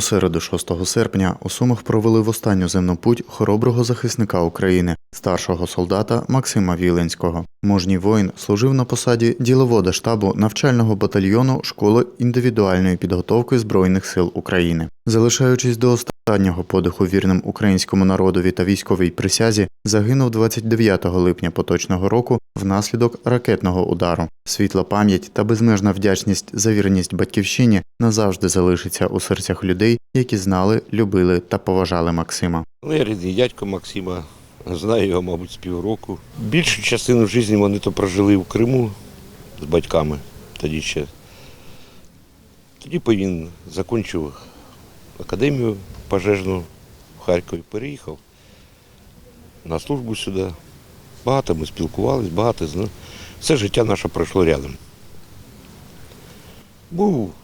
середу, 6 серпня, у Сумах провели в останню земну путь хороброго захисника України, старшого солдата Максима Віленського. Мужній воїн служив на посаді діловода штабу навчального батальйону школи індивідуальної підготовки Збройних сил України. Залишаючись до останнього подиху вірним українському народові та військовій присязі, загинув 29 липня поточного року внаслідок ракетного удару. Світла пам'ять та безмежна вдячність за вірність батьківщині назавжди залишиться у серцях людей, які знали, любили та поважали Максима. Ну, я рідний дядько Максима, знаю його, мабуть, з півроку. Більшу частину життя вони то прожили в Криму з батьками тоді ще. Тоді він закінчив академію пожежну в Харкові, переїхав на службу сюди. Багато ми спілкувалися, багато знали. Все життя наше пройшло рядом. Був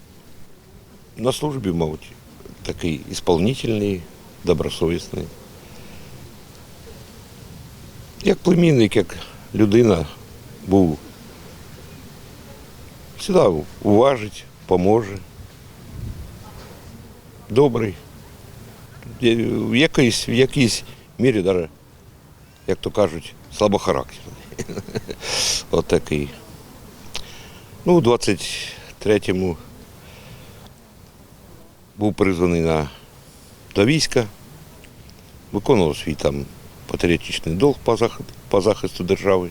на службі, мабуть, такий ісполнительний, добросовісний. Як племінник, як людина був. Завжди уважить, поможе. Добрий. В якійсь, в якійсь мірі, даже, як то кажуть, слабохарактерний. От такий. Ну, у 23-му був призваний на, до війська, виконував свій там патріотичний долг по зах- по захисту держави.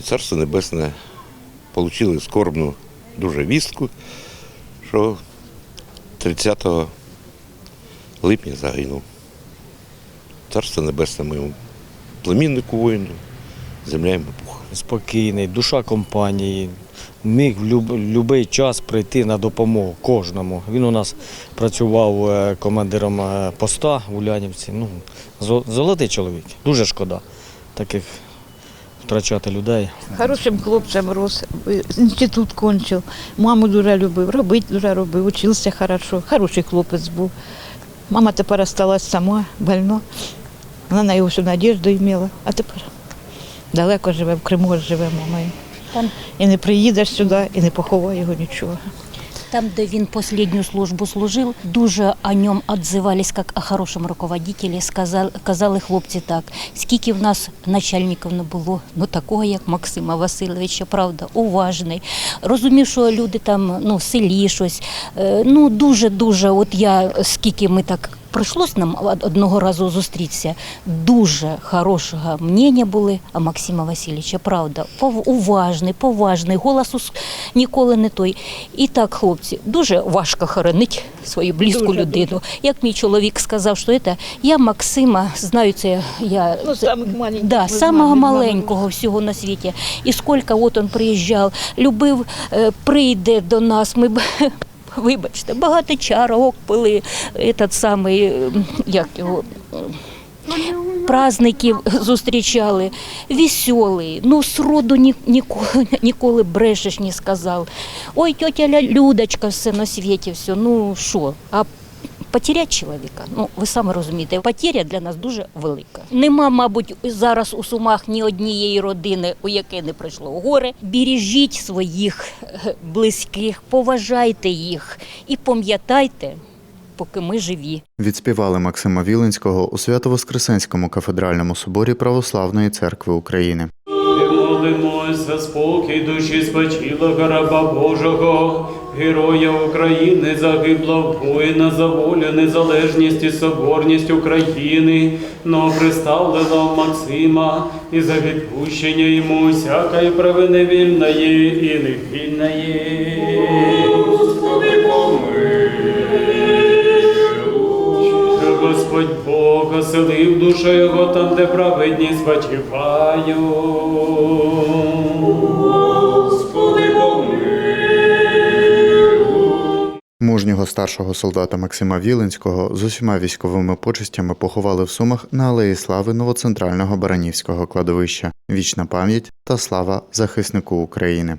І Царство Небесне отримали скорбну дуже вістку, що 30 липня загинув. Царство Небесне моєму племіннику воїну, земля йому пуха. спокійний, душа компанії, міг в будь-який час прийти на допомогу кожному. Він у нас працював е, командиром е, поста в Улянівці. Ну, золотий чоловік. Дуже шкода таких втрачати людей. Хорошим хлопцем рос, е, інститут кончив, маму дуже любив, робити дуже робив, учився хорошо, хороший хлопець був. Мама тепер осталась сама, больна. Вона на його всю надіжду мала, а тепер далеко живе, в Криму живе мама. Там, І не приїдеш сюди, і не поховає його нічого. там, де він останню службу служив, дуже о ньому відзивались як о хорошому руководителі. Сказали, казали хлопці так, скільки в нас начальників не було, ну такого, як Максима Васильовича, правда, уважний. Розумів, що люди там ну, в селі щось. Е, Ну, дуже-дуже, от я, скільки ми так прийшлось нам одного разу зустрітися, дуже хорошого мнення були о Максима Васильовича, правда. Уважний, поважний, голос ніколи не той. І так, хлопці, дуже важко хоронити свою близьку Дуже, людину. Як мій чоловік сказав, що це, я Максима знаю, це я Ну, Да, самого маленького всього на світі. І скільки от він приїжджав, любив, е, прийде до нас. Ми б. Вибачте, багато чарок пили, этот самий, як його, Празників зустрічали, веселий, ну сроду ні, ніколи, ніколи брешеш не сказав. Ой, тетя Людочка, все на світі, все, ну що, а Потерять чоловіка, ну ви самі розумієте, потеря для нас дуже велика. Нема, мабуть, зараз у сумах ні однієї родини, у якої не прийшло горе. Бережіть своїх е, близьких, поважайте їх і пам'ятайте, поки ми живі. Відспівали Максима Віленського у Свято-Воскресенському кафедральному соборі Православної церкви України. І молимося, спокій душі спочилого раба Божого, героя України, загиблого воїна за волю, незалежність і соборність України, новоприставленого Максима, і за відпущення йому всякої провини вільної і невільної. Господи, Господь Бог оселив душу його там, де праведні спочивають. Мужнього старшого солдата Максима Віленського з усіма військовими почестями поховали в Сумах на Алеї Слави новоцентрального Баранівського кладовища. Вічна пам'ять та слава захиснику України.